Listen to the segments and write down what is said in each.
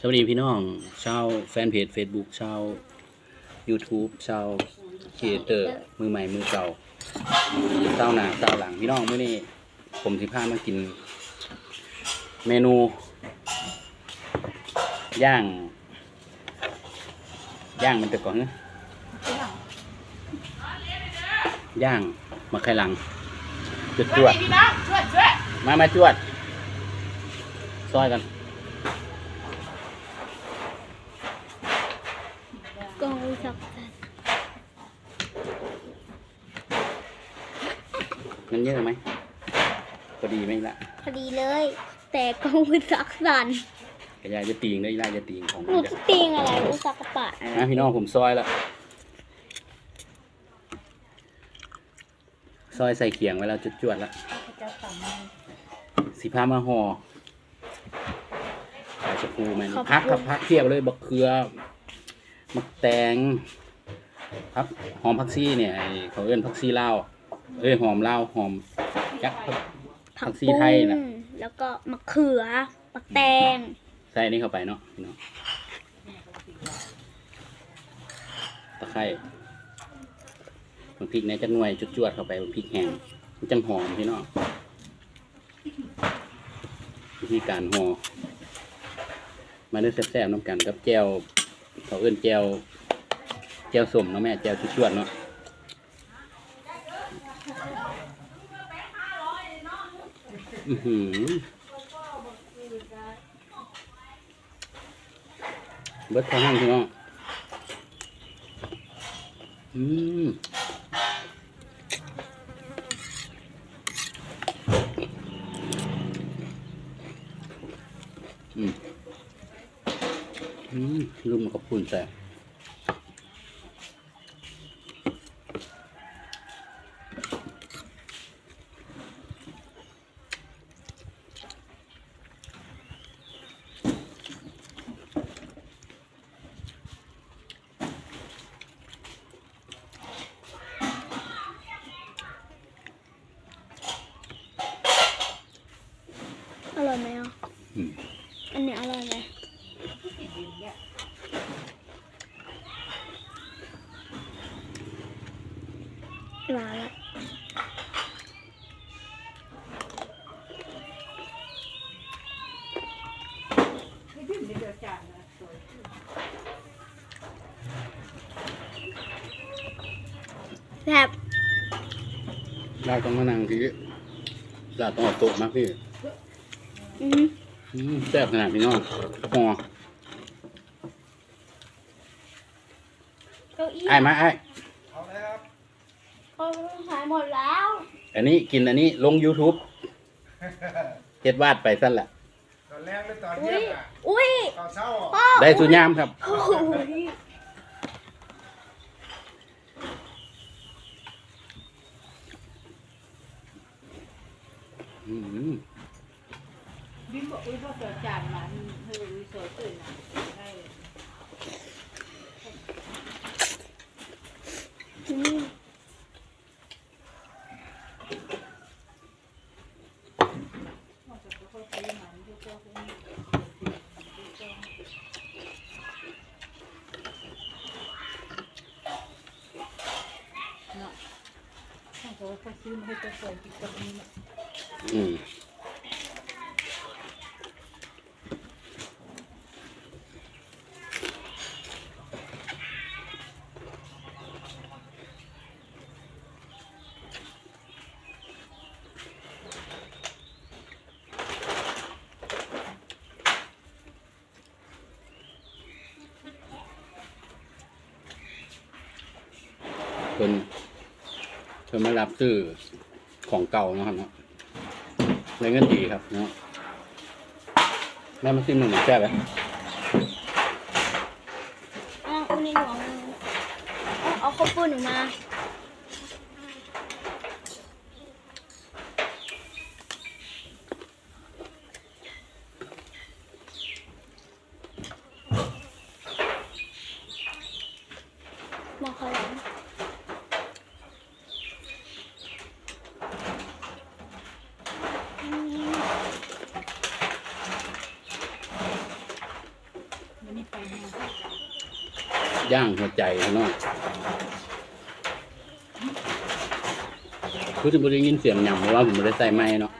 สวัสดีพี่น้อง ชาวแฟนเพจ Facebook ชาว YouTube ชาวครีเอเตอร์มือใหม่มือเก่าเจ้าหน้าเจ้าหลังพี่น้องมื้อนี้ผมสิพามากิน เมนู ย่าง ย่างมันจะก่อนนะย่างมะไข่หลังจวดจวดพี่น้องช่วยช่วยมามาจวด ซอยกัน กองสักสัน มันเยอะไหมพอดีไหมละพอดีเลย แต่กองสักสันกระยายจะตีงได้ยายจะตีงของหมันูนจะจะตีงอะไรอุสักกระปะนะพี่น้องผมซอยแล้วซอยใส่เขียงไว้แล้วจวดๆแล้วสีผ้ามาห่อใส่ชะพูมันพักครับพักเทียบเลยบักเขือมักแตงพักหอมพักซี่เนี่ยไอ้เขาเอื้นพักซี่ลาว เอ้ยหอมลาวหอมจักพักผักชีไทยน่ะปุ้งแล้วก็มะเขือมะแตงใส่อันนี้เข้าไปเนาะพี่น้องตะไคร้บางพริกเนี่ยจะหน่วยจวดๆเข้าไปบางพริกแห้งมันจังหอมพี่น้องวิธีการห่อมาด้วยแซ่บๆน้ำกันกับแจวเขาเอื้นแจวแจวสมเนาะแม่แจวจวดๆเนาะ อือหือเบิดทางห้างพี่น้องอืมอืมอืมลืมกับปุ่นใส่ อร่อยไหมอะ อืม อันนี้อร่อยไหม หวานละนี่พี่เดี๋ยวจานนะสวยแซ่บลาดต้องมานั่งทีลาดต้องเอาโต๊ะมาพี่อืม อืมแซ่บขนาดพี่น้องห่อ เก้าอี้ไอ้ายมาไอ้ายเขาหายหมดแล้วอันนี้กินอันนี้ลง YouTube เฮ็ดวาดไปสั้นแหละตอนแรกหรือตอนอุ้เที่ยยงอะอุ้ยตอนเช้าอะพ่อได้สุญญามครับ โอ้ยอืมบิ๊กบอกอุ้ยพ่อเกิดจานมาเฮ้ยอุ้ยสวยตื่นนะให้ เขาเขาซื้อมาให้ตัวสวยกินกับนี้นะอืมเพิ่น เพิ่นมารับซื้อของเก่านะครับเนาะได้เงินดีครับเนาะแม่มาซิมหนึ่งหนึ่งแซ่บไหมเอาเอานี่หนูเอาเอาเอาข้าวปุ้นหนูมาหมาขอลองอืม ไปแห้ง ย่างหัวใจเนาะคือจะบ่ได้ยินเสียงหยำเพราะว่าผมไม่ได้ใส่ไม้เนาะ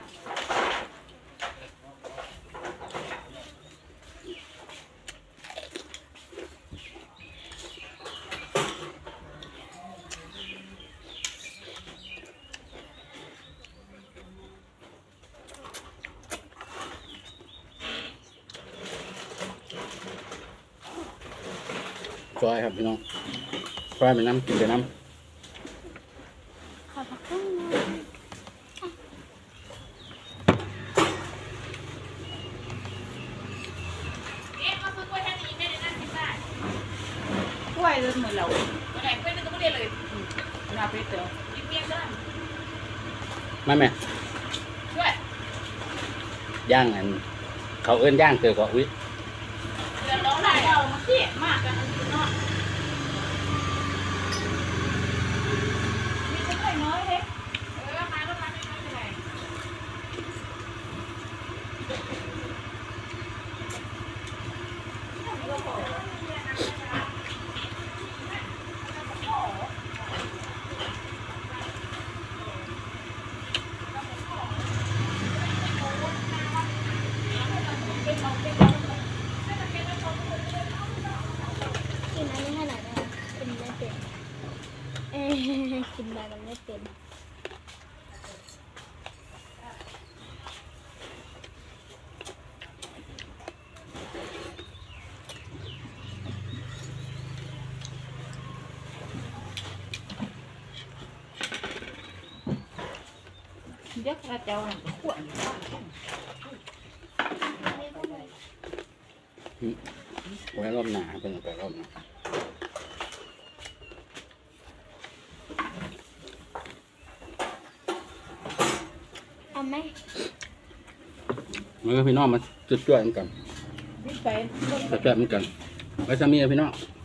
ซอยครับพี่น้องซอยเป็นน้ำกินเป็นน้ขอพักครึ่งนึงเอ๊ะเอาซื้อกล้วยแค่นี้ไม่ได้นั่งที่บ้านกล้วยเลยเหมือนเราแหล่งกล้วยนึงก็ไม่ได้เลยหน้าไปเต๋อยิ้มเมียเด้อำไม่แม่ช่วยย่างอัน เขาเอิ้นย่างเจอก็อุ้ย เดือดร้อนหน้าอะไรเรามาเสียมากกันเนาะมีกล้วยน้อยเฮ้ย เออมาก็มาไม่เป็นไร กินอันนี้ให้หน่อยได้ไหมกินไม่เป็นเอ้ยกิน ไปมันไม่เป็นเดี๋ยวกระเจ้าหนังขวดไว้รอบหนาเป็นไปรอบหนา เอา ไหมเมื่อพี่น้องมาจุดจ้วยๆกันนี่ไป จุดจ้วยๆกันไว้สามีกับพี่น้องครับ